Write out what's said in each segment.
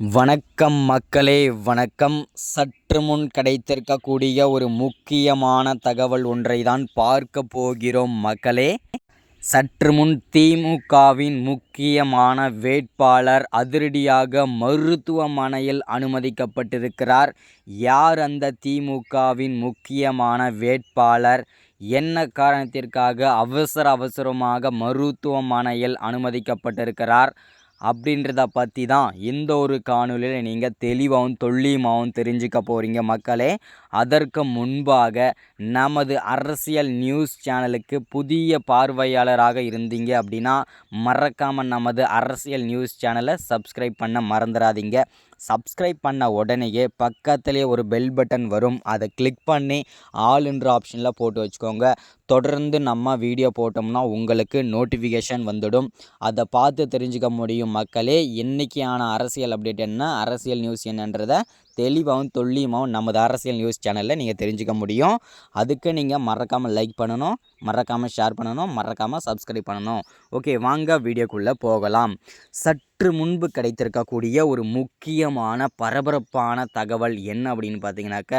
வணக்கம் மக்களே வணக்கம். சற்று முன் கிடைத்திருக்கக்கூடிய ஒரு முக்கியமான தகவல் ஒன்றை தான் பார்க்க போகிறோம் மக்களே. சற்று முன் திமுகவின் முக்கியமான வேட்பாளர் அதிரடியாக மருத்துவமனையில் அனுமதிக்கப்பட்டிருக்கிறார். யார் அந்த திமுகவின் முக்கியமான வேட்பாளர்? என்ன காரணத்திற்காக அவசர அவசரமாக மருத்துவமனையில் அனுமதிக்கப்பட்டிருக்கிறார்? அப்படின்றத பற்றி தான் இந்த ஒரு காணொலியில் நீங்கள் தெளிவாகவும் துல்லியமாகவும் தெரிஞ்சுக்க போகிறீங்க மக்களே. அதற்கு முன்பாக நமது அரசியல் நியூஸ் சேனலுக்கு புதிய பார்வையாளராக இருந்தீங்க அப்படின்னா மறக்காமல் நமது அரசியல் நியூஸ் சேனலை சப்ஸ்கிரைப் பண்ண மறந்துடாதீங்க. சப்ஸ்கிரைப் பண்ண உடனேயே பக்கத்துலேயே ஒரு பெல் பட்டன் வரும். அதை கிளிக் பண்ணி ஆல் என்ற ஆப்ஷனில் போட்டு வச்சுக்கோங்க. தொடர்ந்து நம்ம வீடியோ போட்டோம்னா உங்களுக்கு நோட்டிஃபிகேஷன் வந்துடும். அதை பார்த்து தெரிஞ்சுக்க முடியும் மக்களே. என்றைக்கான அரசியல் அப்டேட் என்ன? அரசியல் நியூஸ் என்னன்றதை தெளிவாகவும் துல்லியமாகவும் நமது அரசியல் நியூஸ் சேனலில் நீங்கள் தெரிஞ்சுக்க முடியும். அதுக்கு நீங்கள் மறக்காமல் லைக் பண்ணணும் மறக்காமல் ஷேர் பண்ணணும் மறக்காமல் சப்ஸ்கிரைப் பண்ணணும். ஓகே வாங்க வீடியோக்குள்ளே போகலாம். சற்று முன்பு கிடைத்திருக்கக்கூடிய ஒரு முக்கியமான பரபரப்பான தகவல் என்ன அப்படின்னு பார்த்தீங்கன்னாக்க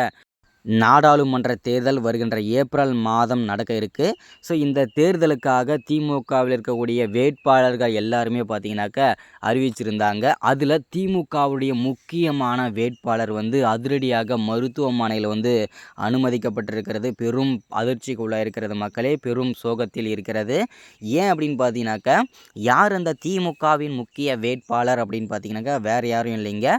நாடாளுமன்ற தேர்தல் வருகின்ற ஏப்ரல் மாதம் நடக்க இருக்குது ஸோ இந்த தேர்தலுக்காக திமுகவில் இருக்கக்கூடிய வேட்பாளர்கள் எல்லாருமே பார்த்தீங்கன்னாக்க அறிவிச்சிருந்தாங்க. அதில் திமுகவுடைய முக்கியமான வேட்பாளர் வந்து அதிரடியாக மருத்துவமனையில் வந்து அனுமதிக்கப்பட்டிருக்கிறது. பெரும் அதிர்ச்சிக்குள்ளே இருக்கிறது மக்களே பெரும் சோகத்தில் இருக்கிறது. ஏன் அப்படின்னு பார்த்தீங்கன்னாக்க யார் அந்த திமுகவின் முக்கிய வேட்பாளர் அப்படின்னு பார்த்தீங்கன்னாக்கா வேறு யாரும் இல்லைங்க.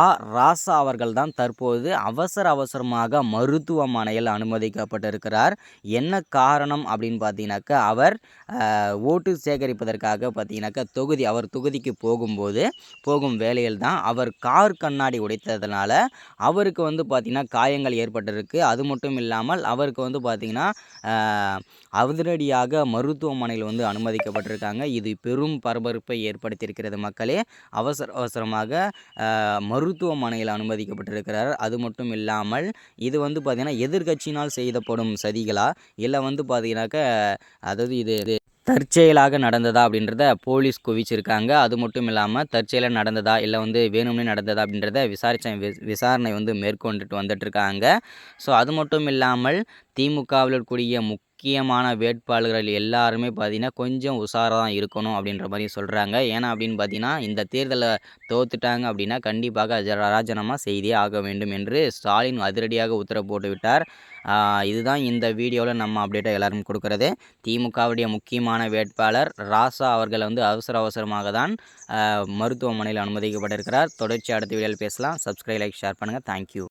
ஆ ராசா அவர்கள் தான் தற்போது அவசர அவசரமாக காரணமாக மருத்துவமனையில் அனுமதிக்கப்பட்டிருக்கிறார். என்ன காரணம் அப்படின்னு பார்த்தீங்கன்னாக்கா அவர் ஓட்டு சேகரிப்பதற்காக பார்த்தீங்கன்னாக்கா தொகுதி அவர் தொகுதிக்கு போகும்போது போகும் வேலையில் தான் அவர் கார் கண்ணாடி உடைத்ததுனால அவருக்கு வந்து பார்த்திங்கன்னா காயங்கள் ஏற்பட்டிருக்கு. அது மட்டும் இல்லாமல் அவருக்கு வந்து பார்த்திங்கன்னா அதிரடியாக மருத்துவமனையில் வந்து அனுமதிக்கப்பட்டிருக்காங்க. இது பெரும் பரபரப்பை ஏற்படுத்தியிருக்கிறது மக்களே. அவசர அவசரமாக மருத்துவமனையில் அனுமதிக்கப்பட்டிருக்கிறார். அது மட்டும் இல்லாமல் இது வந்து பார்த்திங்கன்னா எதிர்கட்சியினால் செய்தப்படும் சதிகளா? இல்லை வந்து பார்த்தீங்கன்னாக்க அதாவது இது இது தற்செயலாக நடந்ததா அப்படின்றத போலீஸ் குவிச்சிருக்காங்க. அது மட்டும் இல்லாமல் தற்செயலாக நடந்ததா இல்லை வந்து வேணும்னே நடந்ததா அப்படின்றத விசாரிச்ச விசாரணை வந்து மேற்கொண்டுட்டு வந்துட்டுருக்காங்க ஸோ அது மட்டும் இல்லாமல் திமுகவில் இருக்கக்கூடிய முக் முக்கியமான வேட்பாளர்கள் எல்லாருமே பார்த்திங்கன்னா கொஞ்சம் உஷாராக தான் இருக்கணும் அப்படின்ற மாதிரி சொல்கிறாங்க ஏன்னா அப்படின்னு பார்த்தீங்கன்னா இந்த தேர்தலை தோத்துட்டாங்க அப்படின்னா கண்டிப்பாக ராஜினாமா செய்தே ஆக வேண்டும் என்று ஸ்டாலின் அதிரடியாக உத்தரவு போட்டு விட்டார். இதுதான் இந்த வீடியோவில் நம்ம அப்டேட்டாக எல்லாரும் கொடுக்குறது. திமுகவுடைய முக்கியமான வேட்பாளர் ராசா அவர்கள் வந்து அவசர அவசரமாக தான் மருத்துவமனையில் அனுமதிக்கப்பட்டிருக்கிறார். தொடர்ச்சி அடுத்த வீடியோவில் பேசலாம். சப்ஸ்கிரைப் லைக் ஷேர் பண்ணுங்கள் தேங்க்யூ